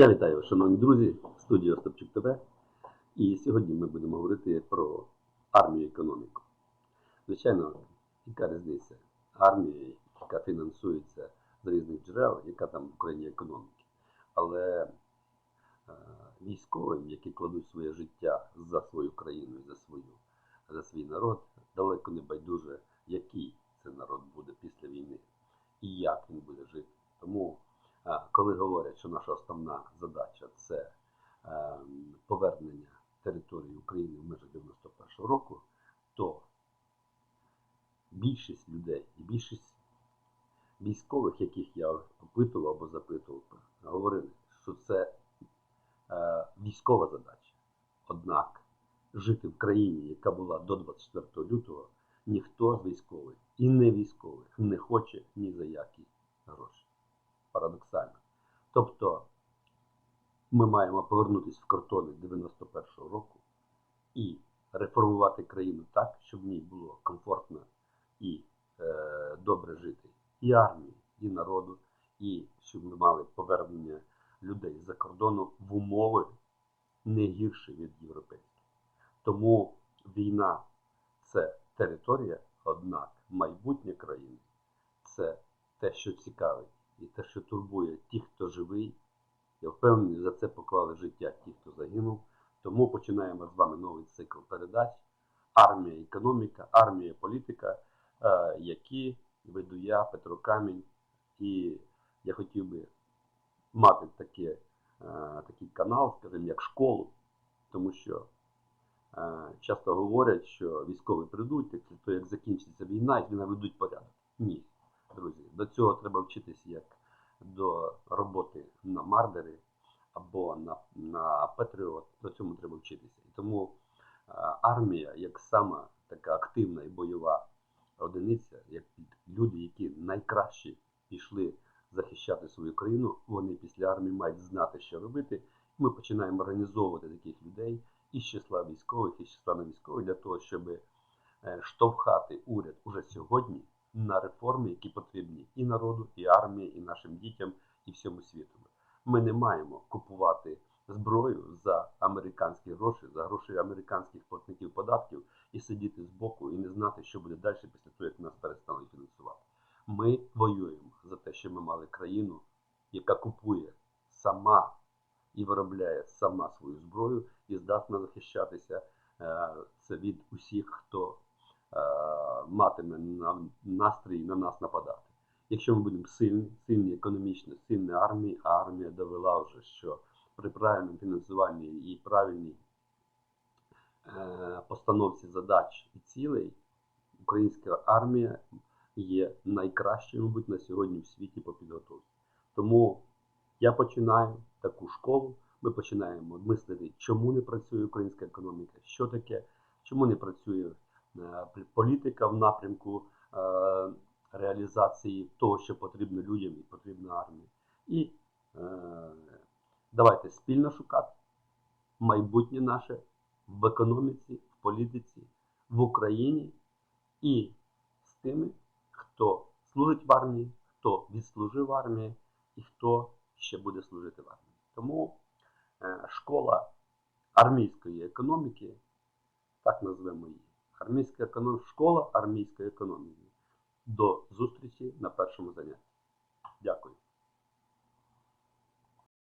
Я вітаю, шановні друзі, студія Остапчук ТВ. І сьогодні ми будемо говорити про армію і економіку. Звичайно, яка різниця? Армія, яка фінансується з різних джерел, яка там в Україні економіки. Але е, військовим, які кладуть своє життя за свою країну і за, свою, за свій народ, далеко не байдуже, який це народ буде після війни і як він буде жити. Тому коли говорять, що наша основна задача це е, повернення території України в межах 91-го року, то більшість людей і більшість військових, яких я опитував або запитував, говорили, що це е, військова задача. Однак жити в країні, яка була до 24 лютого, ніхто з військових і не військових не хоче ні за які гроші парадоксально. Тобто ми маємо повернутися в картони 91-го року і реформувати країну так, щоб в ній було комфортно і е, добре жити і армії, і народу, і щоб ми мали повернення людей з-за кордону в умови не гірші від європейських. Тому війна це територія, однак майбутнє країни це те, що цікавить і те, що турбує ті, хто живий. Я впевнений, за це поклали життя ті, хто загинув. Тому починаємо з вами новий цикл передач Армія, економіка, армія, політика, е, які веду я, Петро Камінь. І я хотів би мати таке, е, такий канал, скажімо, як школу, тому що е, часто говорять, що військові прийдуть, то як закінчиться війна, і наведуть порядок. Ні друзі. До цього треба вчитися як до роботи на мардери або на на Патріот. До цьому треба вчитися. І тому е, армія, як сама така активна і бойова одиниця, як люди, які найкраще пішли захищати свою країну, вони після армії мають знати, що робити. Ми починаємо організовувати таких людей із числа військових, із числа не військових, для того, щоб е, штовхати уряд уже сьогодні на реформи, які потрібні і народу, і армії, і нашим дітям, і всьому світу. Ми не маємо купувати зброю за американські гроші, за гроші американських платників податків і сидіти збоку і не знати, що буде далі після того, як нас перестали фінансувати. Ми воюємо за те, що ми мали країну, яка купує сама і виробляє сама свою зброю і здатна захищатися е, це від усіх, хто матиме настрій на нас нападати. Якщо ми будемо сильні, сильні економічно, сильні армії, а армія довела вже, що при правильному фінансуванні і правильній е, постановці задач і цілей, українська армія є найкращою, мабуть, на сьогодні в світі по підготовці. Тому я починаю таку школу. Ми починаємо мислити, чому не працює українська економіка, що таке, чому не працює політика в напрямку е, реалізації того, що потрібно людям і потрібно армії. І е, давайте спільно шукати майбутнє наше в економіці, в політиці, в Україні і з тими, хто служить в армії, хто відслужив в армії і хто ще буде служити в армії. Тому школа армійської економіки, так назвемо її. Армійська економ... школа армійської економії. До зустрічі на першому занятті. Дякую.